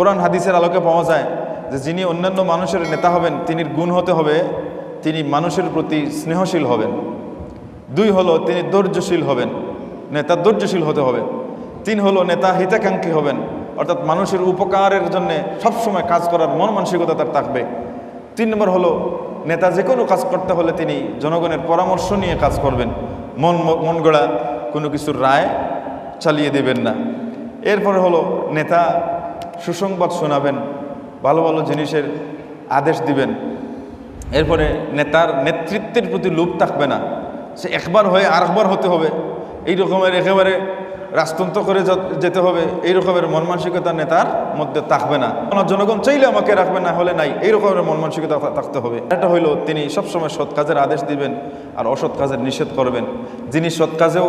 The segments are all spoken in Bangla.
কোরআন হাদিসের আলোকে পাওয়া যায় যে যিনি অন্যান্য মানুষের নেতা হবেন, তিনি গুণ হতে হবে, তিনি মানুষের প্রতি স্নেহশীল হবেন। দুই হলো তিনি ধৈর্যশীল হবেন, নেতা ধৈর্যশীল হতে হবে। তিন হলো নেতা হিতাকাঙ্ক্ষী হবেন, অর্থাৎ মানুষের উপকারের জন্যে সবসময় কাজ করার মন মানসিকতা তার থাকবে। তিন নম্বর হলো নেতা যে কোনো কাজ করতে হলে তিনি জনগণের পরামর্শ নিয়ে কাজ করবেন। মন মন গড়া কোনো কিছুর রায় চালিয়ে দেবেন না। এরপরে হলো নেতা সুসংবাদ শোনাবেন, ভালো ভালো জিনিসের আদেশ দিবেন। এরপরে নেতার নেতৃত্বের প্রতি লোভ থাকবে না। সে একবার হয়ে আরেকবার হতে হবে। এই রকমের একেবারে রাজতন্ত্র করে যেতে হবে, এই রকমের মন মানসিকতা নেতার মধ্যে থাকবে না। কোনো জনগণ চাইলে আমাকে রাখবে, না হলে নাই। এই রকমের মন মানসিকতা থাকতে হবে। এটা হইল তিনি সবসময় সৎ কাজের আদেশ দিবেন আর অসৎ কাজের নিষেধ করবেন। যিনি সৎ কাজেও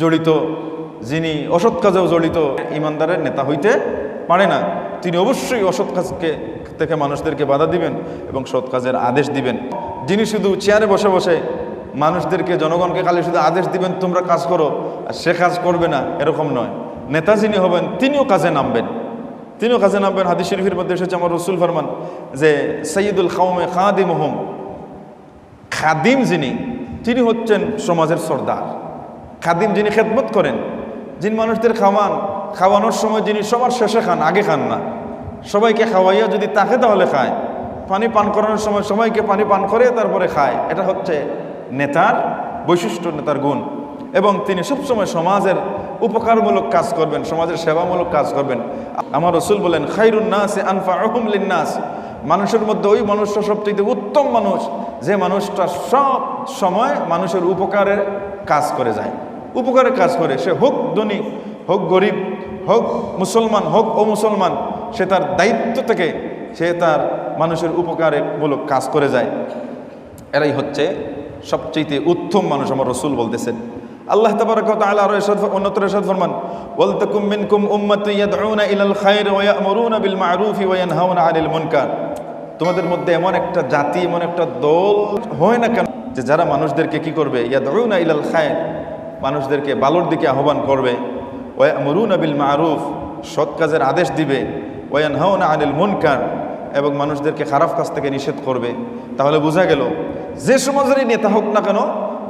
জড়িত, যিনি অসৎ কাজেও জড়িত, ইমানদারের নেতা হইতে পারে না, তিনি অবশ্যই অসৎ কাজকে থেকে মানুষদেরকে বাধা দিবেন এবং সৎ কাজের আদেশ দিবেন। যিনি শুধু চেয়ারে বসে বসে মানুষদেরকে, জনগণকে খালি শুধু আদেশ দিবেন, তোমরা কাজ করো, আর সে কাজ করবে না, এরকম নয়। নেতা যিনি হবেন, তিনিও কাজে নামবেন। তিনিও কাজে নামবেন। হাদিস শরীফের মধ্যে এসেছে আমার রসুল ফরমান যে সৈয়দুল খাউমে খাদিম হোম খাদিম যিনি, তিনি হচ্ছেন সমাজের সর্দার। খাদিম যিনি খেদমত করেন, যিনি মানুষদের খাওয়ান খাওয়ানোর সময় যিনি সবার শেষে খান, আগে খান না। সবাইকে খাওয়াইয়া যদি তাকে তাহলে খায়। পানি পান করানোর সময় সবাইকে পানি পান করে তারপরে খায়। এটা হচ্ছে নেতার বৈশিষ্ট্য, নেতার গুণ। এবং তিনি সবসময় সমাজের উপকারমূলক কাজ করবেন, সমাজের সেবামূলক কাজ করবেন। আমার রসুল বলেন, খাইরুন নাস আনফা আহম লিন্নাস মানুষের মধ্যে ওই মানুষটা সবচেয়ে উত্তম মানুষ, যে মানুষটা সব সময় মানুষের উপকারের কাজ করে যায়। উপকারের কাজ করে। সে হোক ধনী, হোক গরিব হোক মুসলমান, হোক ও মুসলমান সে তার দায়িত্ব থেকে সে তার মানুষের উপকারে মূলক কাজ করে যায়। এরাই হচ্ছে সবচেয়ে উত্তম মানুষ, আমার রসুল বলতেছেন। আল্লাহ তাবারক ওয়া তাআলা আরও ইরশাদ অন্যত্র ইরশাদ ফরমান, ওয়াল তাকুম মিনকুম উম্মাতুন ইয়াদউনা ইলাল বিল আনিল মুনকার। তোমাদের মধ্যে এমন একটা জাতি, এমন একটা দল হয় না কেন যে যারা মানুষদেরকে কি করবে? ইয়াদউনা ইলাল খায়র মানুষদেরকে ভালোর দিকে আহ্বান করবে। ওয়া ইয়ামুরুনা বিল মা'রুফ, সৎ কাজের আদেশ দিবে। ওয়া ইয়ানহাউনা আনিল মুনকার, এবং মানুষদেরকে খারাপ কাজ থেকে নিষেধ করবে। তাহলে বোঝা গেল, যে সমাজেরই নেতা হোক না কেন,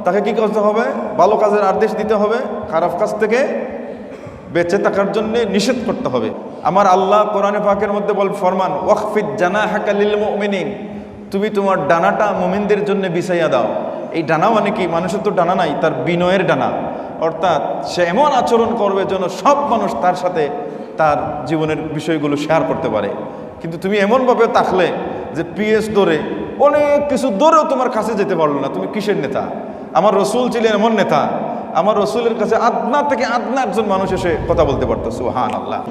তাকে কি করতে হবে? ভালো কাজের আদেশ দিতে হবে, খারাপ কাজ থেকে বেঁচে থাকার জন্য নিষেধ করতে হবে। আমার আল্লাহ কোরআনে পাকের মধ্যে বল ফরমান ওয়াকফিদ জানা হাকালিল মুমিনিন। তুমি তোমার ডানাটা মুমিনদের জন্য বিছাইয়া দাও। এই ডানা মানে কি? মানুষের তো ডানা নাই, তার বিনয়ের ডানা। অর্থাৎ সে এমন আচরণ করবে যেন সব মানুষ তার সাথে তার জীবনের বিষয়গুলো শেয়ার করতে পারে। কিন্তু তুমি এমনভাবে তাকলে যে পিএস দৌড়ে অনেক কিছু দৌড়েও তোমার কাছে যেতে পারল না। তুমি কিসের নেতা? আমার রসুল ছিলেন এমন নেতা। আমার রসুলের কাছে আদনা থেকে আদনা একজন মানুষ এসে কথা বলতে পারতো সুহান আল্লাহ